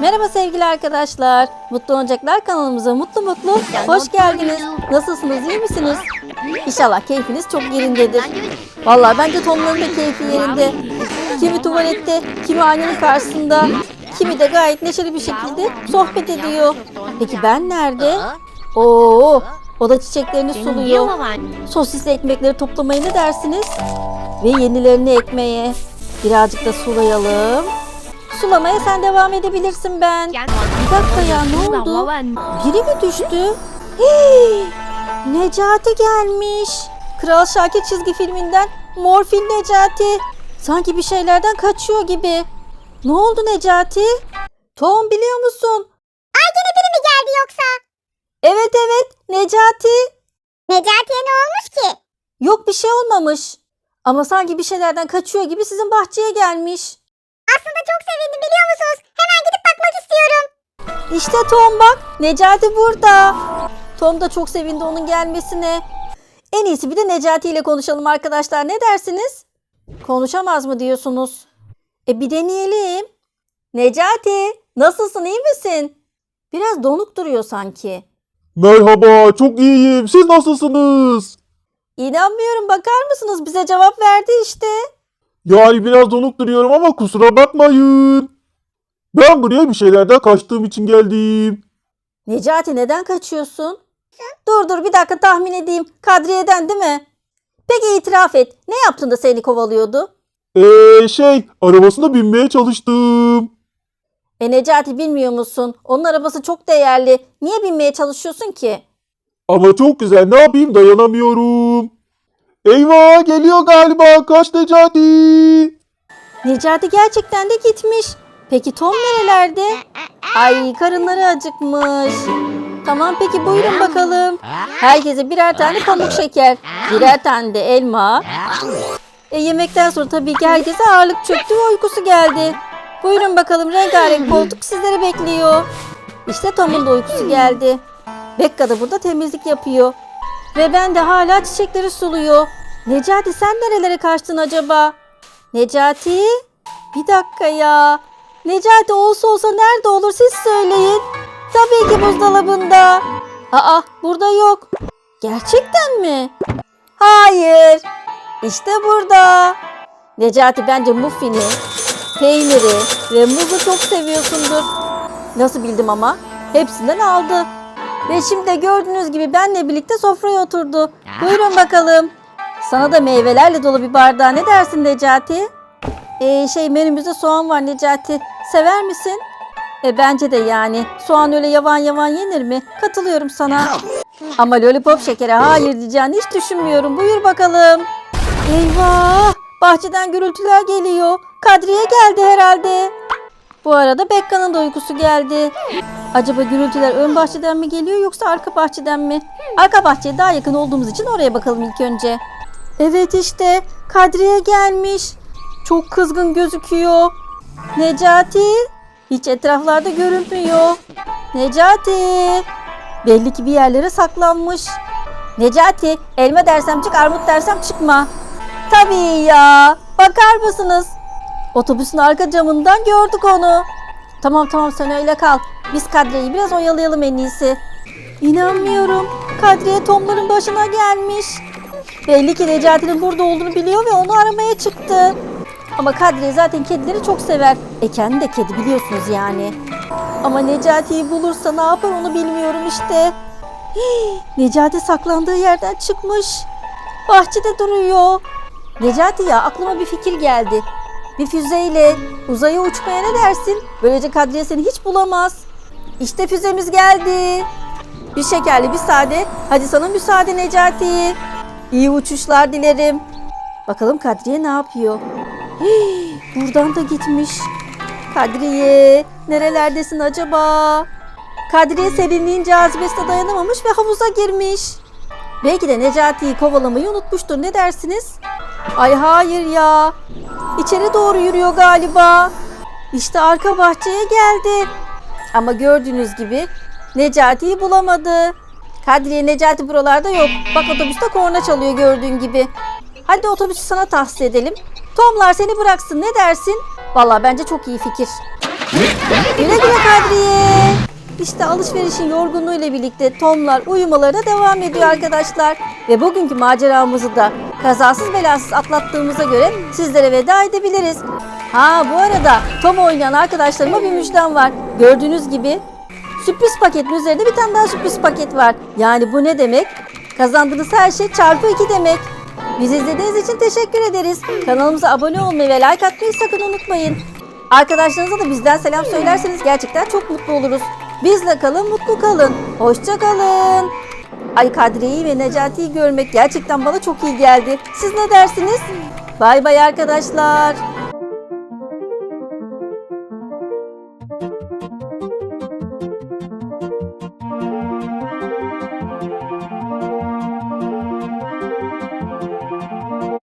Merhaba sevgili arkadaşlar. Mutlu Oyuncaklar kanalımıza mutlu mutlu hoş geldiniz. Nasılsınız, iyi misiniz? İnşallah keyfiniz çok yerindedir. Vallahi bence Tom'ların da keyfi yerinde. Kimi tuvalette, kimi aynanın karşısında, kimi de gayet neşeli bir şekilde sohbet ediyor. Peki ben nerede? Oo, o da çiçeklerini suluyor. Sosisli ekmekleri toplamaya ne dersiniz? Ve yenilerini ekmeye. Birazcık da sulayalım. Sulamaya sen devam edebilirsin ben. Bir dakika ya ne oldu? Biri mi düştü? Hii, Necati gelmiş. Kral Şakir çizgi filminden Morfin Necati. Sanki bir şeylerden kaçıyor gibi. Ne oldu Necati? Tom biliyor musun? Ay gene biri mi geldi yoksa? Evet evet Necati. Necati'ye ne olmuş ki? Yok bir şey olmamış. Ama sanki bir şeylerden kaçıyor gibi sizin bahçeye gelmiş. İşte Tom bak. Necati burada. Tom da çok sevindi onun gelmesine. En iyisi bir de Necati ile konuşalım arkadaşlar. Ne dersiniz? Konuşamaz mı diyorsunuz? E bir deneyelim. Necati, nasılsın? iyi misin? Biraz donuk duruyor sanki. Merhaba, çok iyiyim. Siz nasılsınız? İnanmıyorum bakar mısınız? Bize cevap verdi işte. Yani biraz donuk duruyorum ama kusura bakmayın. Ben buraya bir şeylerden kaçtığım için geldim. Necati neden kaçıyorsun? Dur dur bir dakika tahmin edeyim. Kadriye'den değil mi? Peki itiraf et. Ne yaptın da seni kovalıyordu? Eee şey, arabasına binmeye çalıştım. E Necati bilmiyor musun? Onun arabası çok değerli. Niye binmeye çalışıyorsun ki? Ama çok güzel, ne yapayım dayanamıyorum. Eyvah, geliyor galiba. Kaç Necati. Necati gerçekten de gitmiş. Peki Tom nerelerde? Ay karınları acıkmış. Tamam peki buyurun bakalım. Herkese birer tane pamuk şeker. Birer tane de elma. E yemekten sonra tabii ki herkese ağırlık çöktü ve uykusu geldi. Buyurun bakalım rengarenk koltuk sizleri bekliyor. İşte Tom'un da uykusu geldi. Bekka da burada temizlik yapıyor. Ve ben de hala çiçekleri suluyor. Necati sen nerelere kaçtın acaba? Necati? Bir dakika ya. Necati olsa olsa nerede olur siz söyleyin. Tabii ki buzdolabında. Aa burada yok. Gerçekten mi? Hayır. İşte burada. Necati bence muffini, peyniri ve muzu çok seviyorsundur. Nasıl bildim ama? Hepsinden aldı. Ve şimdi gördüğünüz gibi benle birlikte sofraya oturdu. Buyurun bakalım. Sana da meyvelerle dolu bir bardağı ne dersin Necati? Ee, şey menümüzde soğan var Necati. Sever misin? E bence de yani. Soğan öyle yavan yavan yenir mi? Katılıyorum sana. Ama lollipop şekere hayır diyeceğini hiç düşünmüyorum. Buyur bakalım. Eyvah! Bahçeden gürültüler geliyor. Kadriye geldi herhalde. Bu arada Bekka'nın da uykusu geldi. Acaba gürültüler ön bahçeden mi geliyor yoksa arka bahçeden mi? Arka bahçeye daha yakın olduğumuz için oraya bakalım ilk önce. Evet işte Kadriye gelmiş. Çok kızgın gözüküyor. Necati hiç etraflarda görünmüyor. Necati belli ki bir yerlere saklanmış. Necati elma dersem çık armut dersem çıkma. Tabii ya. Bakar mısınız? Otobüsün arka camından gördük onu. Tamam tamam sen öyle kal. Biz Kadriye'yi biraz oyalayalım en iyisi. İnanmıyorum. Kadriye Tomların başına gelmiş. Belli ki Necati'nin burada olduğunu biliyor ve onu aramaya çıktı. Ama Kadriye zaten kedileri çok sever. E kendi de kedi biliyorsunuz yani. Ama Necati'yi bulursa ne yapar onu bilmiyorum işte. Hii, Necati saklandığı yerden çıkmış. Bahçede duruyor. Necati ya aklıma bir fikir geldi. Bir füzeyle uzaya uçmaya ne dersin? Böylece Kadriye seni hiç bulamaz. İşte füzemiz geldi. Bir şekerli bir sade. Hadi sana müsaade Necati. İyi uçuşlar dilerim. Bakalım Kadriye ne yapıyor? Hii, buradan da gitmiş. Kadriye nerelerdesin acaba? Kadriye serinliğin cazibesine dayanamamış ve havuza girmiş. Belki de Necati'yi kovalamayı unutmuştur. Ne dersiniz? Ay hayır ya. İçeri doğru yürüyor galiba. İşte arka bahçeye geldi. Ama gördüğünüz gibi Necati'yi bulamadı. Kadriye Necati buralarda yok. Bak otobüste korna çalıyor gördüğün gibi. Hadi otobüsü sana tahsis edelim. Tomlar seni bıraksın ne dersin? Vallahi bence çok iyi fikir. Güle güle Kadriye. İşte alışverişin yorgunluğuyla birlikte Tomlar uyumalarına devam ediyor arkadaşlar. Ve bugünkü maceramızı da kazasız belasız atlattığımıza göre sizlere veda edebiliriz. Ha bu arada Tom oynayan arkadaşlarıma bir müjdem var. Gördüğünüz gibi sürpriz paketin üzerinde bir tane daha sürpriz paket var. Yani bu ne demek? Kazandığınız her şey çarpı 2 demek. Bizi izlediğiniz için teşekkür ederiz. Kanalımıza abone olmayı ve like atmayı sakın unutmayın. Arkadaşlarınıza da bizden selam söylerseniz gerçekten çok mutlu oluruz. Bizle kalın, mutlu kalın. Hoşça kalın. Ay Kadriye'yi ve Necati'yi görmek gerçekten bana çok iyi geldi. Siz ne dersiniz? Bay bay arkadaşlar.